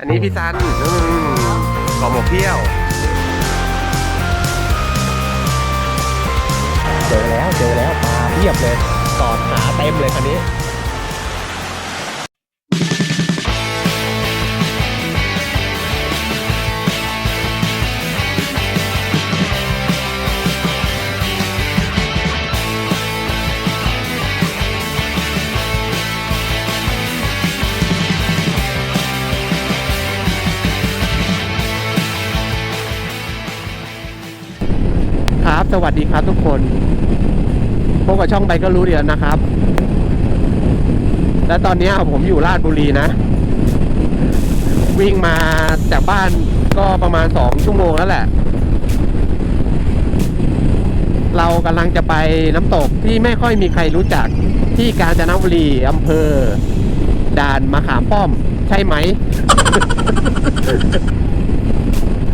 อันนี้พี่ซันอืมขอหมกเที่ยว เจอแล้วเจอแล้วปลาเพียบเลยกอดหาเต็มเลยคันนี้ สวัสดีครับทุกคนพบกับช่องไบก็รู้เดียวนะครับ และตอนนี้ผมอยู่ราชบุรีนะ วิ่งมาจากบ้านก็ประมาณสองชั่วโมงแล้วแหละ เรากำลังจะไปน้ำตกที่ไม่ค่อยมีใครรู้จักที่กาญจนบุรีอำเภอด่านมะขามป้อม ใช่ไหม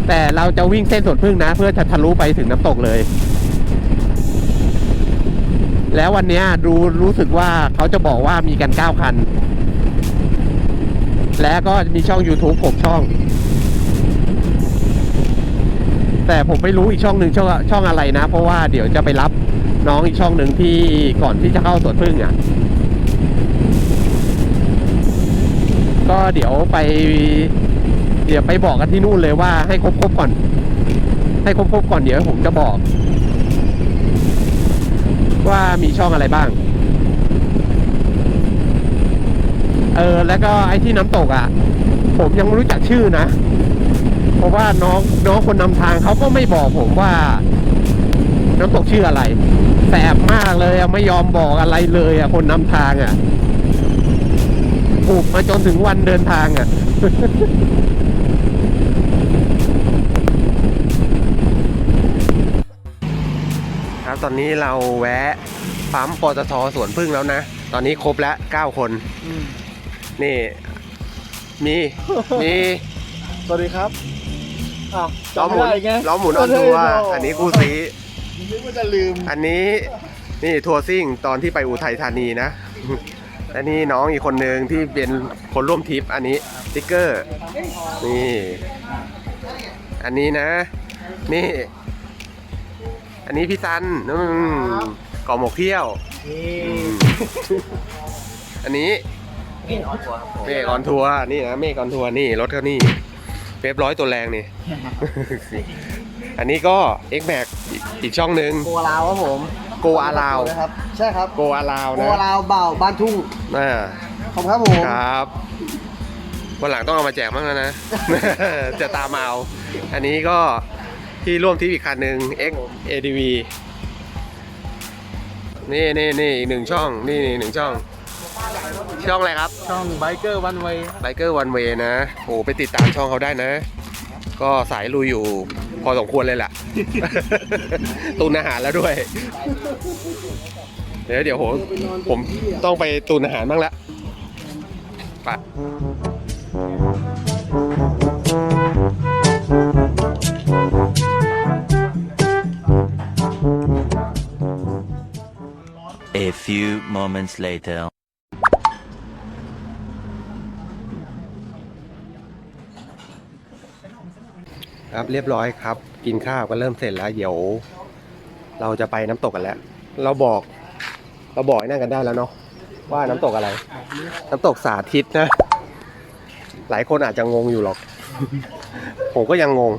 แต่เราจะวิ่งเส้นสวนพึ่งนะ เพื่อจะทะลุไปถึงน้ำตกเลย แล้ววันนี้ยรู้รู้สึกว่าเขาจะบอกว่ามีกันเก้าคัน และก็มีช่อง YouTube ผมช่อง แต่ผมไม่รู้อีกช่องหนึ่งช่องช่องอะไรนะ เพราะว่าเดี๋ยวจะไปรับน้องอีกช่องหนึ่งที่ก่อนที่จะเข้าสวนพึ่งอะ ก็เดี๋ยวไป เดี๋ยวไปบอกกันที่นู่นเลยว่าให้ครบครบๆก่อน ให้ครบครบๆก่อนเดี๋ยวผมจะบอก มีช่องอะไรบ้าง เออ แล้วก็ไอ้ที่น้ำตกอะ ผมยังไม่รู้จักชื่อนะ เพราะว่าน้องน้องคนนำทางเขาก็ไม่บอกผมว่า น้ำตกชื่ออะไรแสบมากเลยอะไม่ยอมบอกอะไรเลยอะคนนำทางอะปลุกมาจนถึงวันเดินทางอะครับตอนนี้เราแวะ ปั๊มปตทสวนพึ่งแล้วนะ ตอนนี้ครบแล้ว9คน นี่ มี มีสวัสดีครับอ้าวล้อจำหมุไม่นได้ไงล้อหมุนออนทัวร์อันนี้กูซีนึกว่าจะลืมอันนี้นี่ทัวร์ซิ่งตอนที่ไปอุทัยธานีนะ และนี่น้องอีกคนหนึ่งที่เป็นคนร่วมทริปอันนี้สติ๊กเกอร์ นี่ อันนี้นะ นี่ อันนี้พี่ซันอืม ก่อหมกเที่ยวนี่อันนี้นี่ออนทัวร์เมฆออนทัวร์นี่นะเมฆออนทัวร์นี่รถเขานี่เว็บร้อยตัวแรงนี่ อันนี้ก็ X Max อีกช่องหนึ่งโกลาวครับผมโกอาลาวนะครับ ใช่ครับโกอาลาวโกนะลาวเบาบ้านทุ่งอ่า ขอบคุณครับผม ครับวันหลังต้องเอามาแจกบ้างแล้วนะ จะตามมาเอา อันนี้ก็ที่ร่วมทริปอีกคันหนึ่ง X ADV นี่นี่นี่อีกหนึ่งช่อง นี่นี่หนึ่งช่อง ช่องอะไรครับ ช่องไบเกอร์วันเวย์ไบเกอร์วันเวนะโอ้ไปติดตามช่องเขาได้นะ ก็สายลุยอยู่พอสมควรเลยแหละตุนอาหารแล้วด้วย เดี๋ยวเดี๋ยวผมผมต้องไปตุนอาหารบ้างละไป few moments later. ครับเรียบร้อยครับ กินข้าวก็เริ่มเสร็จแล้ว เดี๋ยว เราจะไปน้ำตกกันแล้ว เราบอก เราบอกไอ้นั่นกันได้แล้วเนาะว่าน้ำตกอะไร น้ำตกสาธิตนะ หลายคนอาจจะงงอยู่หรอก ผมก็ยังงง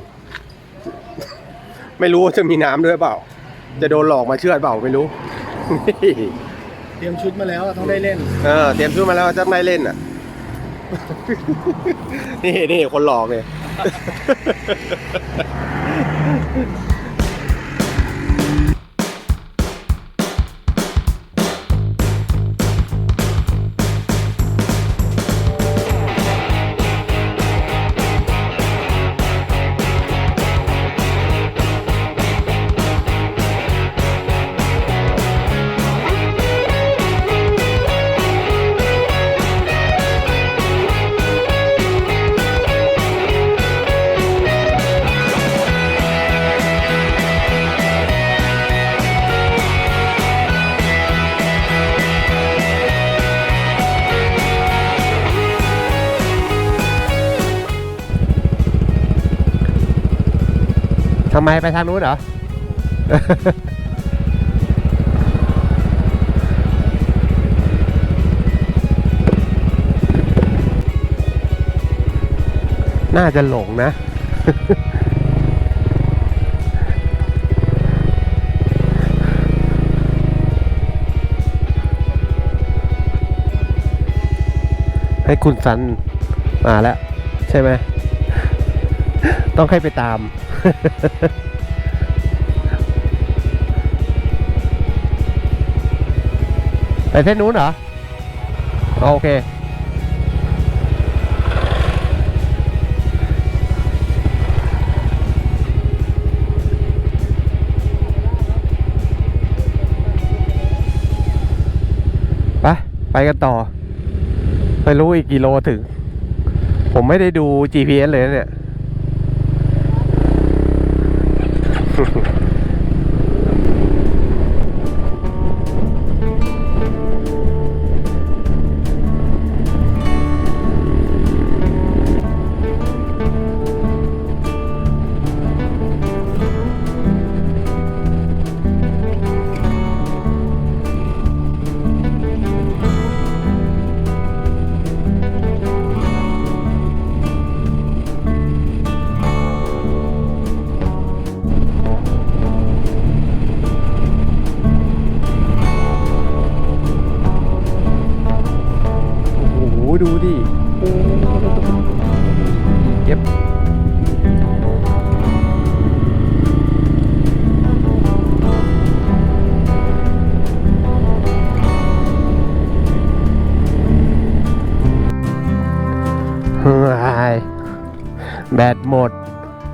ไม่รู้ว่าจะมีน้ำด้วยเปล่า จะโดนหลอกมาเชื่อดเปล่าไม่รู้ เตรียมชุดมาแล้วต้องได้เล่น เออเตรียมชุดมาแล้วจะไม่เล่นอะ นี่นี่คนหลอกเนี่ย ไมไปทางนู้นเหรอ น่าจะหลงนะ ให้คุณซันมาแล้ว ใช่ไหม ต้องให้ไปตาม ไปเส้นนู้นเหรอ โอเค ไป ไปกันต่อ ไม่รู้อีกกี่โลถึง ผมไม่ได้ดู GPS เลยเนี่ย โ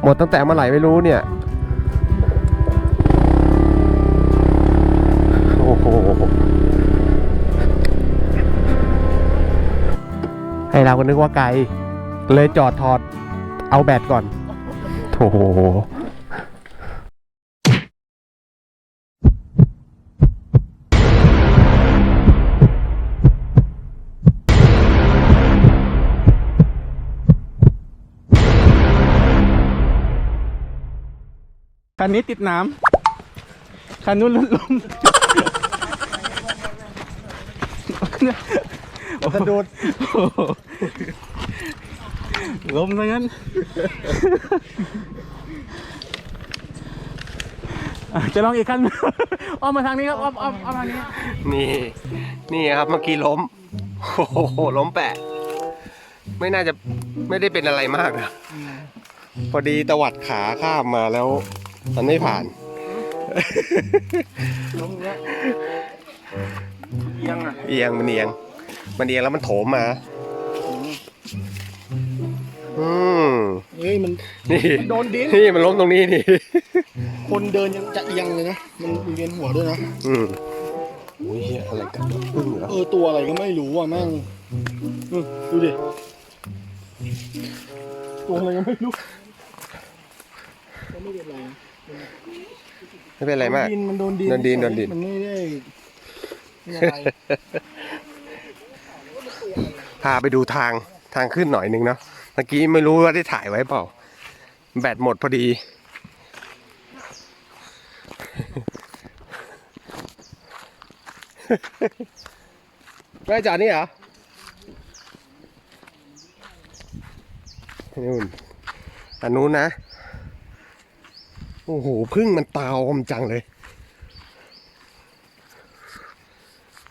มดตั้งแต่เมื่อไหร่ไม่รู้เนี่ย โอ้โห ให้เราก็นึกว่าไกล เลยจอดถอดเอาแบตก่อนโอ้ นนี้ติดน้ำคันนู้นลมสะดุดลมซะงั้นอะจะลองอีกคันอ้อมมาทางนี้ครับอ้อมอ้อมอ้อมทางนี้ นี่ นี่ครับเมื่อกี้ล้ม โอ้โห ล้มแปะ ไม่น่าจะไม่ได้เป็นอะไรมากนะ พอดีตวัดขาข้ามมาแล้ว มันไม่ผ่านลมเนี้ยเอียงอะเอียงมันเอียง มันเอียงแล้วมันโถมมา อืมเฮ้ยมันนี่มันโดนดินนี่มันล้มตรงนี้นี่ คนเดินยังจะเอียงเลยนะ มันเวียนหัวด้วยนะ อืมโอ้ยเหี้ยอะไรกันวะพึ่งเหรอเออตัวอะไรก็ไม่รู้อะแม่งอืมดูดิ ตัวอะไรก็ไม่รู้ก็ไม่เป็นไรนะ ไม่เป็นไรมาก ดินมันโดนดินโดนดินโดนดิน มันไม่ได้ไม่อะไรพาไปดูทางทางขึ้นหน่อยหนึงเนาะเมื่อกี้ไม่รู้ว่าได้ถ่ายไว้เปล่า แบตหมดพอดี แม่จอดนี่เหรอนู่นอันนู้นนะ โอ้โหพึ่งมันตาอมจังเลย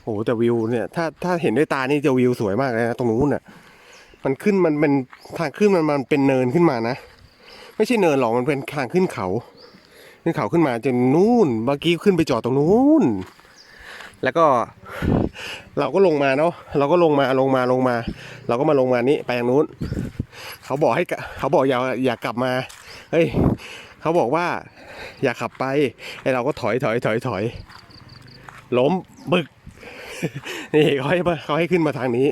โอ้โหแต่วิวเนี่ยถ้าถ้าเห็นด้วยตานี่จะวิวสวยมากเลยนะตรงนู้นน่ะ มันขึ้นมันเป็นทางขึ้นมันมันเป็นเนินขึ้นมานะไม่ใช่เนินหรอกมันเป็นทางขึ้นเขาขึ้นเขาขึ้นมาจนนู่นเมื่อกี้ขึ้นไปจอดตรงนู้นแล้วก็ เราก็ลงมาเนาะเราก็ลงมาลงมาลงมา เราก็มาลงมานี้ไปทางนู้น เขาบอกให้เขาบอกอย่าอย่ากลับมาเฮ้ย เขาบอกว่าอย่าขับไปไอเราก็ถอยถอยถอยถอยล้มบึก นี่เขาให้มาเขาให้ขึ้นมาทางนี้